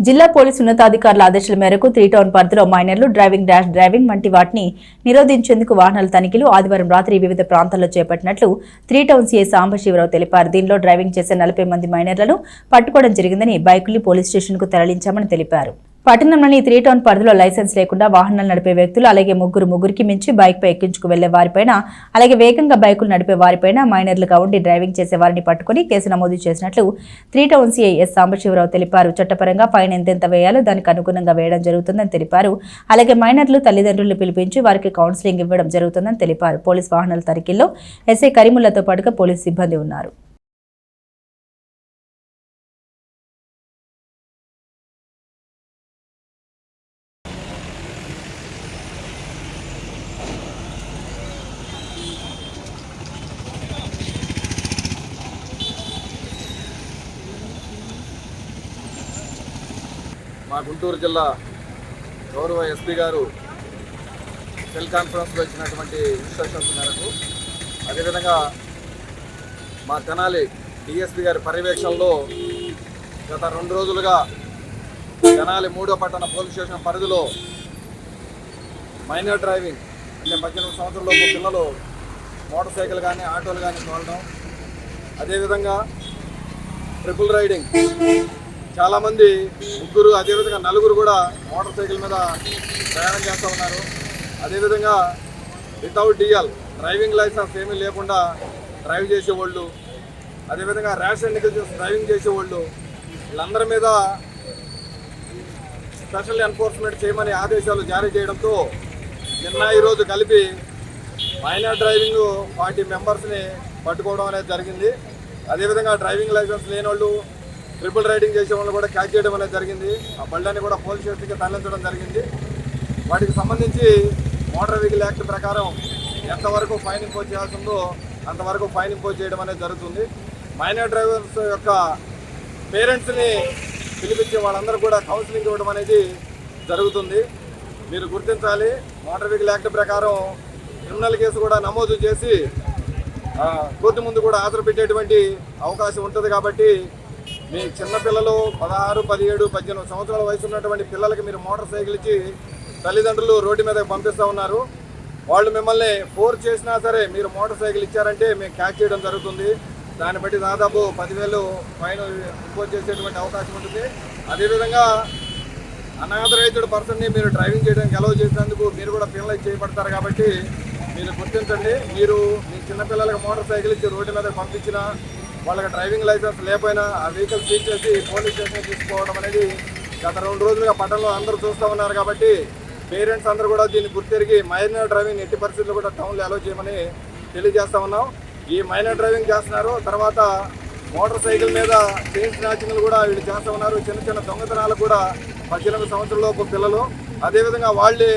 జిల్లా పోలీసు ఉన్నతాధికారుల ఆదేశాల మేరకు త్రీ టౌన్ పరిధిలో మైనర్లు డ్రైవింగ్ డాష్ డ్రైవింగ్ వంటి వాటిని నిరోధించేందుకు వాహనాల తనిఖీలు ఆదివారం రాత్రి వివిధ ప్రాంతాల్లో చేపట్టినట్లు త్రీ టౌన్ సీఏ సాంబశివరావు తెలిపారు. దీనిలో డ్రైవింగ్ చేసే నలభై మంది మైనర్లను పట్టుకోవడం జరిగిందని బైకుల్ని పోలీస్ స్టేషన్కు తరలించామని తెలిపారు. పట్టణంలోని త్రీ టౌన్ పరిధిలో లైసెన్స్ లేకుండా వాహనాలు నడిపే వ్యక్తులు అలాగే ముగ్గురు ముగ్గురికి మించి బైక్పై ఎక్కించుకు వెళ్ళే వారిపైన అలాగే వేగంగా బైకులు నడిపే వారిపైన మైనర్లుగా ఉండి డ్రైవింగ్ చేసే వారిని పట్టుకుని కేసు నమోదు చేసినట్లు three town CI S Sambasivarao తెలిపారు. చట్టపరంగా ఫైన్ ఎంతెంత వేయాలో దానికి అనుగుణంగా వేయడం జరుగుతుందని తెలిపారు. అలాగే మైనర్లు తల్లిదండ్రులు పిలిపించి వారికి కౌన్సిలింగ్ ఇవ్వడం జరుగుతుందని తెలిపారు. పోలీస్ వాహనాల తనిఖీల్లో ఎస్ఐ కరీముల్లతో పాటుగా పోలీస్ సిబ్బంది ఉన్నారు. మా గుంటూరు జిల్లా గౌరవ ఎస్పీ గారు సెల్ కాన్ఫరెన్స్లో ఇచ్చినటువంటి ఇన్స్ట్రక్షన్స్ మేరకు అదేవిధంగా మా తెనాలి డిఎస్పీ గారి పర్యవేక్షణలో గత రెండు రోజులుగా తెనాలి మూడో పట్టణ పోలీస్ స్టేషన్ పరిధిలో మైనర్ డ్రైవింగ్ అంటే పద్దెనిమిది సంవత్సరంలోపు పిల్లలు మోటార్ సైకిల్ కానీ ఆటోలు కానీ తోలడం అదేవిధంగా ట్రిపుల్ రైడింగ్ చాలామంది ముగ్గురు అదేవిధంగా నలుగురు కూడా మోటార్ సైకిల్ మీద ప్రయాణం చేస్తూ ఉన్నారు. అదేవిధంగా వితౌట్ డిఎల్ డ్రైవింగ్ లైసెన్స్ ఏమీ లేకుండా డ్రైవ్ చేసేవాళ్ళు అదేవిధంగా ర్యాష్ అండ్ నెగ్లిజెన్స్ డ్రైవింగ్ చేసేవాళ్ళు వీళ్ళందరి మీద స్పెషల్ ఎన్ఫోర్స్మెంట్ చేయమని ఆదేశాలు జారీ చేయడంతో నిన్న ఈరోజు కలిపి మైనర్ డ్రైవింగ్ ఫార్టీ మెంబర్స్ని పట్టుకోవడం అనేది జరిగింది. అదేవిధంగా డ్రైవింగ్ లైసెన్స్ లేని వాళ్ళు ట్రిపుల్ రైడింగ్ చేసే వాళ్ళు కూడా క్యాచ్ చేయడం అనేది జరిగింది. ఆ బళ్ళని కూడా పోలీస్ స్టేషన్కి తరలించడం జరిగింది. వాటికి సంబంధించి మోటార్ వెహికల్ యాక్ట్ ప్రకారం ఎంతవరకు ఫైన్ ఇంపోజ్ చేయాల్సి ఉందో అంతవరకు ఫైన్ ఇంపోజ్ చేయడం అనేది జరుగుతుంది. మైనర్ డ్రైవర్స్ యొక్క పేరెంట్స్ని పిలిపించి వాళ్ళందరూ కూడా కౌన్సిలింగ్ ఇవ్వడం అనేది జరుగుతుంది. మీరు గుర్తించాలి మోటార్ వెహికల్ యాక్ట్ ప్రకారం క్రిమినల్ కేసు కూడా నమోదు చేసి కోర్టు ముందు కూడా హాజరు పెట్టేటువంటి అవకాశం ఉంటుంది కాబట్టి మీ చిన్నపిల్లలు పదహారు పదిహేడు పద్దెనిమిది సంవత్సరాల వయసు ఉన్నటువంటి పిల్లలకి మీరు మోటార్ సైకిల్ ఇచ్చి తల్లిదండ్రులు రోడ్డు మీదకి పంపిస్తూ ఉన్నారు. వాళ్ళు మిమ్మల్ని ఫోర్స్ చేసినా సరే మీరు మోటార్ సైకిల్ ఇచ్చారంటే మేము క్యాచ్ చేయడం జరుగుతుంది. దాన్ని బట్టి దాదాపు పదివేలు ఫైన్ ఇంపోజ్ చేసేటువంటి అవకాశం ఉంటుంది. అదేవిధంగా అనాథరైజ్డ్ పర్సన్ని మీరు డ్రైవింగ్ చేయడానికి అలౌ చేసినందుకు మీరు కూడా పెనలైజ్ చేయబడతారు కాబట్టి మీరు గుర్తించండి. మీరు మీ చిన్నపిల్లలకు మోటార్ సైకిల్ ఇచ్చి రోడ్డు మీద పంపించినా వాళ్ళకి డ్రైవింగ్ లైసెన్స్ లేకపోయినా ఆ వెహికల్ సీజ్ చేసి పోలీస్ స్టేషన్ తీసుకోవడం అనేది గత రెండు రోజులుగా పట్టణంలో అందరూ చూస్తూ ఉన్నారు కాబట్టి పేరెంట్స్ అందరూ కూడా దీన్ని గుర్తిరిగి మైనర్ డ్రైవింగ్ ఎట్టి పరిస్థితుల్లో కూడా టౌన్లో అలో చేయమని తెలియజేస్తా ఉన్నాం. ఈ మైనర్ డ్రైవింగ్ చేస్తున్నారు. తర్వాత మోటార్ సైకిల్ మీద చైన్ స్నాచింగ్లు కూడా వీళ్ళు చేస్తూ ఉన్నారు. చిన్న చిన్న దొంగతనాలు కూడా పద్దెనిమిది సంవత్సరాలలోపు పిల్లలు. అదేవిధంగా వాళ్ళే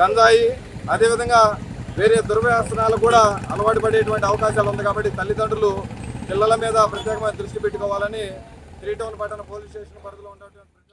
గంజాయి అదేవిధంగా వేరే దుర్వ్యాసనాలు కూడా అలవాటు పడేటువంటి అవకాశాలు ఉంది కాబట్టి తల్లిదండ్రులు పిల్లల మీద ప్రత్యేకమైన దృష్టి పెట్టుకోవాలని త్రీ టౌన్ పట్టణ పోలీస్ స్టేషన్ పరిధిలో ఉన్నటువంటి